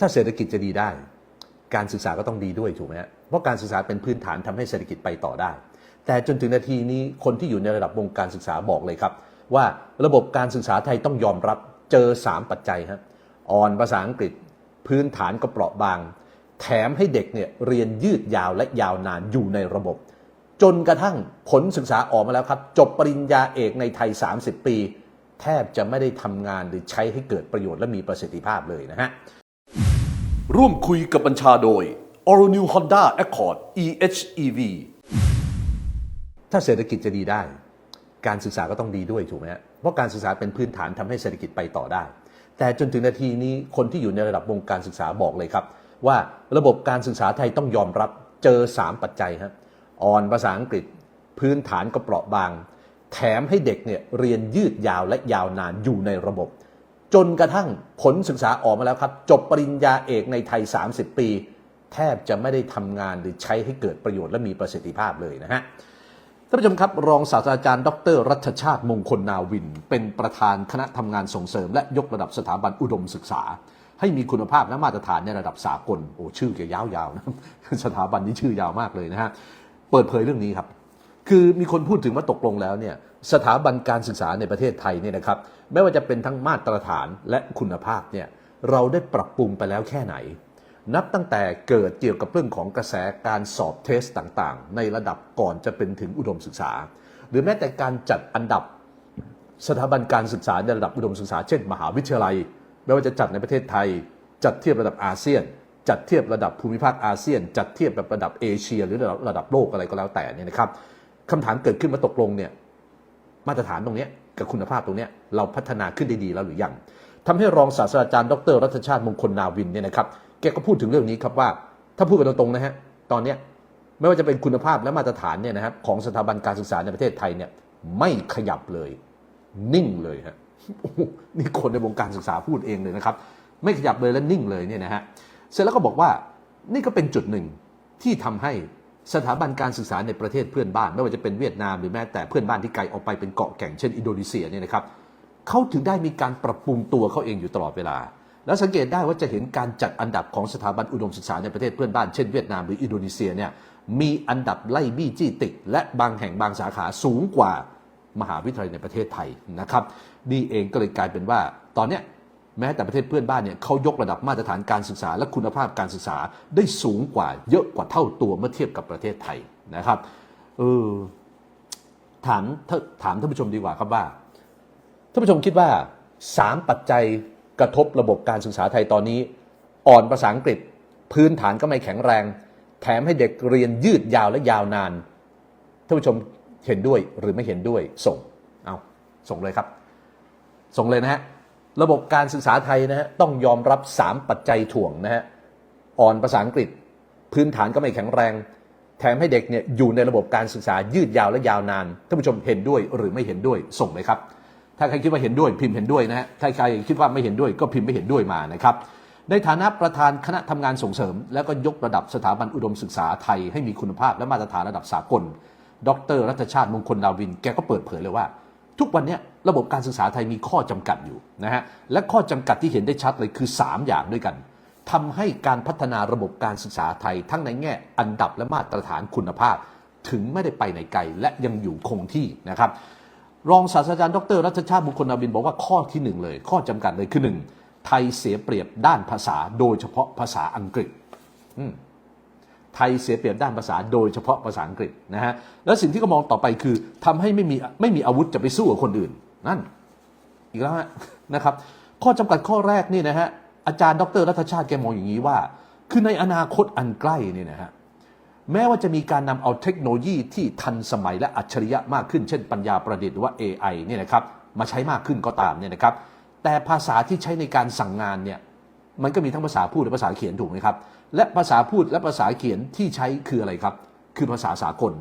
ถ้าเศรษฐกิจจะดีได้ การศึกษาก็ต้องดีด้วยถูกไหมเพราะการศึกษาเป็นพื้นฐานทำให้เศรษฐกิจไปต่อได้ แต่จนถึงนาทีนี้คนที่อยู่ในระดับวงการศึกษาบอกเลยครับ ว่าระบบการศึกษาไทยต้องยอมรับเจอ 3 ปัจจัยครับอ่อนภาษาอังกฤษ พื้นฐานก็เปราะบาง แถมให้เด็กเนี่ยเรียนยืดยาวและยาวนานอยู่ในระบบ จนกระทั่งผลศึกษาออกมาแล้วครับ จบปริญญาเอกในไทย 30 ปี แทบจะไม่ได้ทำงานหรือใช้ให้เกิดประโยชน์และมีประสิทธิภาพเลยนะฮะ ร่วมคุยกับบัญชาโดย All New Honda Accord EHEV ถ้าเศรษฐกิจจะดีได้ การศึกษาก็ต้องดีด้วยถูกไหมฮะเพราะการศึกษาเป็นพื้นฐานทำให้เศรษฐกิจไปต่อได้ แต่จนถึงนาทีนี้คนที่อยู่ในระดับวงการศึกษาบอกเลยครับ ว่าระบบการศึกษาไทยต้องยอมรับเจอ 3 ปัจจัยครับอ่อนภาษาอังกฤษ พื้นฐานก็เปราะบาง แถมให้เด็กเนี่ยเรียนยืดยาวและยาวนานอยู่ในระบบ จนกระทั่งผลศึกษาออกมาแล้วครับ จบปริญญาเอกในไทย 30 ปี แทบจะไม่ได้ทำงานหรือใช้ให้เกิดประโยชน์และมีประสิทธิภาพเลยนะฮะท่านผู้ชมครับ รองศาสตราจารย์ ดร รัชชาติมงคลนาวิน เป็นประธานคณะทำงานส่งเสริม และยกระดับสถาบันอุดมศึกษา ให้มีคุณภาพและมาตรฐานในระดับสากลโอ้ชื่อแกยาวๆนะสถาบันนี้ชื่อยาวมากเลยนะฮะเปิดเผยเรื่องนี้ครับ คือมีคนพูดถึงว่าตกลงแล้วเนี่ยสถาบันการศึกษาในประเทศไทยเนี่ยนะครับไม่ว่าจะเป็นทั้งมาตรฐานและคุณภาพเนี่ยเราได้ปรับปรุงไปแล้วแค่ไหน นับตั้งแต่เกิดเกี่ยวกับเรื่องของกระแสการสอบเทสต่างๆ ในระดับก่อนจะเป็นถึงอุดมศึกษา หรือแม้แต่การจัดอันดับสถาบันการศึกษาในระดับอุดมศึกษา เช่น มหาวิทยาลัย ไม่ว่าจะจัดในประเทศไทย จัดเทียบระดับอาเซียน จัดเทียบระดับภูมิภาคอาเซียน จัดเทียบแบบระดับเอเชีย หรือระดับระดับโลกอะไรก็แล้วแต่เนี่ยนะครับ คำถามเกิดขึ้นมาตกลงเนี่ยมาตรฐานตรงนี้กับคุณภาพตรงนี้เราพัฒนาขึ้นได้ดีแล้วหรือยังทำให้รองศาสตราจารย์ดรรัชชาติมงคลนาวินเนี่ยนะครับแกก็พูดถึงเรื่องนี้ครับว่า ถ้าพูดกันตรงๆนะฮะตอนเนี้ไม่ว่าจะเป็นคุณภาพและมาตรฐานเนี่ยนะครับของสถาบันการศึกษาในประเทศไทยเนี่ยไม่ขยับเลย นิ่งเลยฮะนี่คนในวงการศึกษาพูดเองเลยนะครับ ไม่ขยับเลยและนิ่งเลยเนี่ยนะฮะเสร็จแล้วก็บอกว่านี่ก็เป็นจุดหนึ่งที่ทำให้ สถาบันการศึกษาในประเทศเพื่อนบ้าน ไม่ว่าจะเป็นเวียดนามหรือแม้แต่เพื่อนบ้านที่ไกลออกไปเป็นเกาะแก่งเช่นอินโดนีเซียเนี่ยนะครับเขาถึงได้มีการปรับปรุงตัวเขาเองอยู่ตลอดเวลา แล้วสังเกตได้ว่าจะเห็นการจัดอันดับของสถาบันอุดมศึกษาในประเทศเพื่อนบ้านเช่นเวียดนามหรืออินโดนีเซียเนี่ยมีอันดับไล่บี้จี้ติดและบางแห่งบางสาขาสูงกว่ามหาวิทยาลัยในประเทศไทยนะครับนี่เองก็เลยกลายเป็นว่าตอนนี้ แม้แต่ประเทศเพื่อนบ้านเนี่ยเขายกระดับมาตรฐานการศึกษา และคุณภาพการศึกษาได้สูงกว่าเยอะกว่าเท่าตัวเมื่อเทียบกับประเทศไทยนะครับเออถามถาถามท่านผู้ชมดีกว่าครับว่าท่านผู้ชมคิดว่าสามปัจจัยกระทบระบบการศึกษาไทยตอนนี้ อ่อนภาษาอังกฤษ พื้นฐานก็ไม่แข็งแรง แถมให้เด็กเรียนยืดยาวและยาวนานท่านผู้ชมเห็นด้วยหรือไม่เห็นด้วยส่งเอาส่งเลยครับ ส่งเลยนะฮะ ระบบการศึกษาไทยนะฮะต้องยอมรับ 3 ปัจจัยถ่วงนะฮะอ่อนภาษาอังกฤษ พื้นฐานก็ไม่แข็งแรง แถมให้เด็กเนี่ยอยู่ในระบบการศึกษายืดยาวและยาวนานท่านผู้ชมเห็นด้วยหรือไม่เห็นด้วยส่งเลยครับ ถ้าใครคิดว่าเห็นด้วยพิมพ์เห็นด้วยนะฮะถ้าใครคิดว่าไม่เห็นด้วยก็พิมพ์ไม่เห็นด้วยมานะครับในฐานะประธานคณะทำงานส่งเสริม แล้วก็ยกระดับสถาบันอุดมศึกษาไทยให้มีคุณภาพและมาตรฐานระดับสากล ดร รัตชาติมงคลดาวิน แกก็เปิดเผยเลยว่า ทุกวันนี้ระบบการศึกษาไทยมีข้อจำกัดอยู่นะฮะและข้อจำกัดที่เห็นได้ชัดเลยคือ 3 อย่างด้วยกันทำให้การพัฒนาระบบการศึกษาไทย ทั้งในแง่อันดับและมาตรฐานคุณภาพ ถึงไม่ได้ไปไหนไกลและยังอยู่คงที่นะครับรองศาสตราจารย์ดรรัชชาติมงคคลนาวินบอกว่าข้อที่หนึ่งเลย ข้อจำกัดเลยคือหนึ่งไทยเสียเปรียบด้านภาษาโดยเฉพาะภาษาอังกฤษ ไทยเสียเปรียบด้านภาษาโดยเฉพาะภาษาอังกฤษนะฮะแล้วสิ่งที่เขามองต่อไปคือทำให้ไม่มีไม่มีอาวุธจะไปสู้กับคนอื่น นั่น อีกแล้วนะครับ ข้อจำกัดข้อแรกนี่นะฮะอาจารย์ดรรัฐชาติแกมองอย่างนี้ว่า คือในอนาคตอันใกล้นี่นะฮะแม้ว่าจะมีการนำเอาเทคโนโลยีที่ทันสมัยและอัจฉริยะมากขึ้น เช่นปัญญาประดิษฐ์หรือว่า AI เนี่ยนะครับมาใช้มากขึ้นก็ตามเนี่ยนะครับ แต่ภาษาที่ใช้ในการสั่งงานเนี่ยมันก็มีทั้งภาษาพูดและภาษาเขียนถูกไหมครับ และภาษาพูดและภาษาเขียนที่ใช้คืออะไรครับ คือภาษาสากล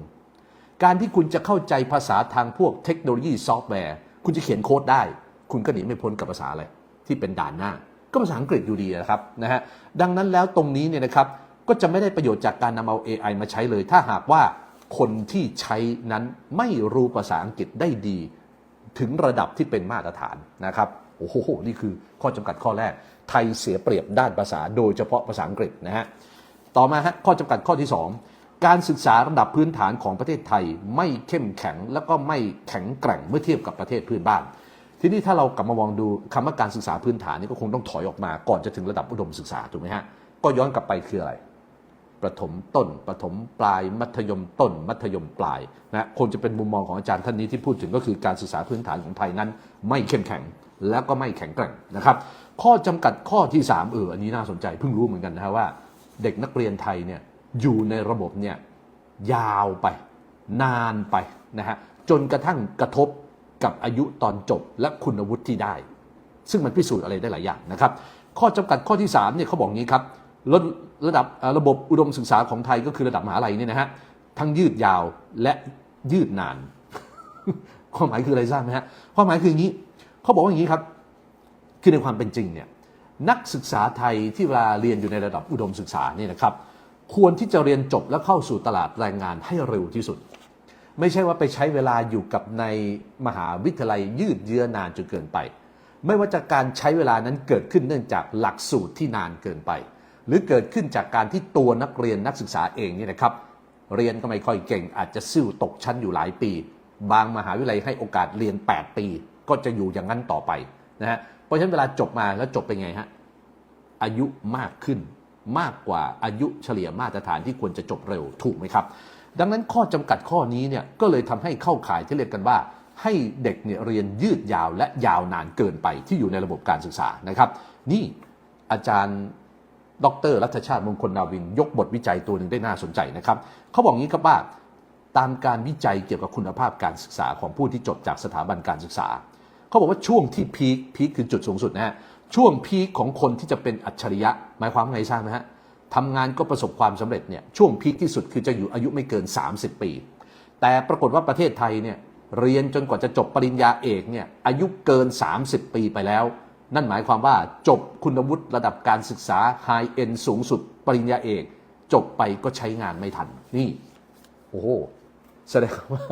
การที่คุณจะเข้าใจภาษาทางพวกเทคโนโลยีซอฟต์แวร์ คุณจะเขียนโค้ดได้ คุณก็หนีไม่พ้นกับภาษาอะไรที่เป็นด่านหน้า ก็ภาษาอังกฤษอยู่ดีนะครับนะฮะดังนั้นแล้วตรงนี้เนี่ยนะครับก็จะไม่ได้ประโยชน์จากการนำเอา AI มาใช้เลย ถ้าหากว่าคนที่ใช้นั้นไม่รู้ภาษาอังกฤษได้ดี ถึงระดับที่เป็นมาตรฐานนะครับ อ้โอ้โหนี่คือข้อจำกัดข้อแรก ไทยเสียเปรียบด้านภาษา โดยเฉพาะภาษาอังกฤษนะฮะต่อมาฮะข้อจำกัดข้อที่ 2 การศึกษาระดับพื้นฐานของประเทศไทยไม่เข้มแข็งแล้วก็ไม่แข็งแกร่งเมื่อเทียบกับประเทศเพื่อนบ้าน ทีนี้ถ้าเรากลับมามองดูคำว่าการศึกษาพื้นฐานนี่ก็คงต้องถอยออกมาก่อนจะถึงระดับอุดมศึกษาถูกไหมฮะก็ย้อนกลับไปคืออะไรประถมต้น ประถมปลาย มัธยมต้น มัธยมปลายนะคงจะเป็นมุมมองของอาจารย์ท่านนี้ที่พูดถึงก็คือการศึกษาพื้นฐานของไทยนั้น ไม่เข้มแข็ง แล้วก็ไม่แข็งแกร่งนะครับ ข้อจำกัดข้อที่ 3 เอออันนี้น่าสนใจเพิ่งรู้เหมือนกันนะฮะว่า เด็กนักเรียนไทยเนี่ยอยู่ในระบบเนี่ยยาวไปนานไปนะฮะจนกระทั่งกระทบกับอายุตอนจบและคุณวุฒิที่ได้ ซึ่งมันพิสูจน์อะไรได้หลายอย่างนะครับ ข้อจำกัดข้อที่3เนี่ยเขาบอกงี้ครับระระดับระบบอุดมศึกษาของไทยก็คือระดับมหาลัยเนี่ยนะฮะทั้งยืดยาวและยืดนาน ความหมายคืออะไรทราบไหมฮะความหมายคืออย่างนี้ เขาบอกว่าอย่างนี้ครับ คือในความเป็นจริงเนี่ยนักศึกษาไทยที่เวลาเรียนอยู่ในระดับอุดมศึกษาเนี่ยนะครับควรที่จะเรียนจบและเข้าสู่ตลาดแรงงานให้เร็วที่สุด ไม่ใช่ว่าไปใช้เวลาอยู่กับในมหาวิทยาลัยยืดเยื้อนานจนเกินไป ไม่ว่าจาการใช้เวลานั้นเกิดขึ้นเนื่องจากหลักสูตรที่นานเกินไป หรือเกิดขึ้นจากการที่ตัวนักเรียนนักศึกษาเองเนี่ยนะครับเรียนก็ไม่ค่อยเก่งอาจจะซิ่วตกชั้นอยู่หลายปี บางมหาวิทยาลัยให้โอกาสเรียน 8 ปี ก็จะอยู่อย่างนั้นต่อไปนะฮะเพราะฉะนั้นเวลาจบมาแล้วจบเป็นไงฮะอายุมากขึ้นมากกว่าอายุเฉลี่ยมาตรฐานที่ควรจะจบเร็วถูกไหมครับ ดังนั้นข้อจำกัดข้อนี้เนี่ยก็เลยทำให้เข้าข่ายที่เรียกกันว่า ให้เด็กเนี่ยเรียนยืดยาวและยาวนานเกินไปที่อยู่ในระบบการศึกษานะครับ นี่อาจารย์ดรรัฐชาติมงคลนาวิน ยกบทวิจัยตัวหนึ่งได้น่าสนใจนะครับเขาบอกงี้ครับว่าตามการวิจัยเกี่ยวกับคุณภาพการศึกษาของผู้ที่จบจากสถาบันการศึกษา เขาบอกว่าช่วงที่พีคพีคคือจุดสูงสุดนะฮะช่วงพีคของคนที่จะเป็นอัจฉริยะ หมายความว่าไงทราบไหมฮะทำงานก็ประสบความสำเร็จเนี่ยช่วงพีคที่สุดคือจะอยู่อายุไม่เกิน 30 ปี แต่ปรากฏว่าประเทศไทยเนี่ยเรียนจนกว่าจะจบปริญญาเอกเนี่ยอายุเกิน 30 ปีไปแล้ว นั่นหมายความว่าจบคุณวุฒิระดับการศึกษาไฮเอ็นสูงสุด ปริญญาเอก จบไปก็ใช้งานไม่ทันนี่ โอ้โหแสดงว่า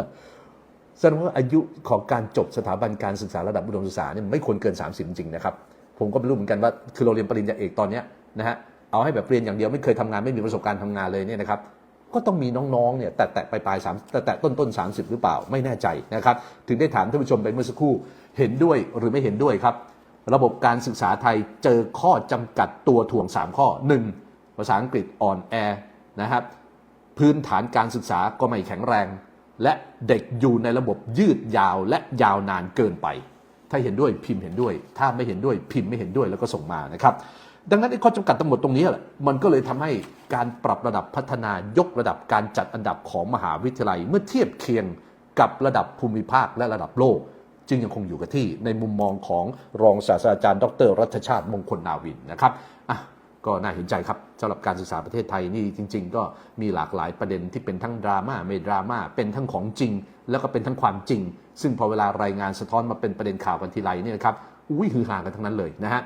แสดงว่าอายุของการจบสถาบันการศึกษาระดับอุดมศึกษาเนี่ยไม่ควรเกิน 30 จริงๆนะครับ ผมก็ไม่รู้เหมือนกันว่าคือเราเรียนปริญญาเอกตอนเนี้ยนะฮะเอาให้แบบเรียนอย่างเดียวไม่เคยทำงานไม่มีประสบการณ์ทำงานเลยเนี่ยนะครับก็ต้องมีน้องๆเนี่ยแต่แต่ปลายปลายสามแต่แต่ต้นต้นสามสิบหรือเปล่าไม่แน่ใจนะครับถึงได้ถามท่านผู้ชมไปเมื่อสักครู่เห็นด้วยหรือไม่เห็นด้วยครับ ระบบการศึกษาไทยเจอข้อจำกัดตัวถ่วง 3 ข้อ 1. ภาษาอังกฤษอ่อนแอนะครับพื้นฐานการศึกษาก็ไม่แข็งแรง และเด็กอยู่ในระบบยืดยาวและยาวนานเกินไป ถ้าเห็นด้วยพิมพ์เห็นด้วย ถ้าไม่เห็นด้วยพิมพ์ไม่เห็นด้วยแล้วก็ส่งมานะครับ ดังนั้นไอ้ข้อจำกัดทั้งหมดตรงนี้แหละมันก็เลยทำให้การปรับระดับพัฒนายกระดับการจัดอันดับของมหาวิทยาลัย เมื่อเทียบเคียงกับระดับภูมิภาคและระดับโลก จึงยังคงอยู่กับที่ในมุมมองของรองศาสตราจารย์ ดร รัชชาติมงคลนาวินนะครับอะ ก็น่าเห็นใจครับสำหรับการศึกษาประเทศไทยนี่จริง ๆ ก็มีหลากหลายประเด็นที่เป็นทั้งดราม่าไม่ดราม่าเป็นทั้งของจริง แล้วก็เป็นทั้งความจริง ซึ่งพอเวลารายงานสะท้อนมาเป็นประเด็นข่าวกันทีไรเนี่ยนะครับอุ้ยฮือฮากันทั้งนั้นเลยนะฮะ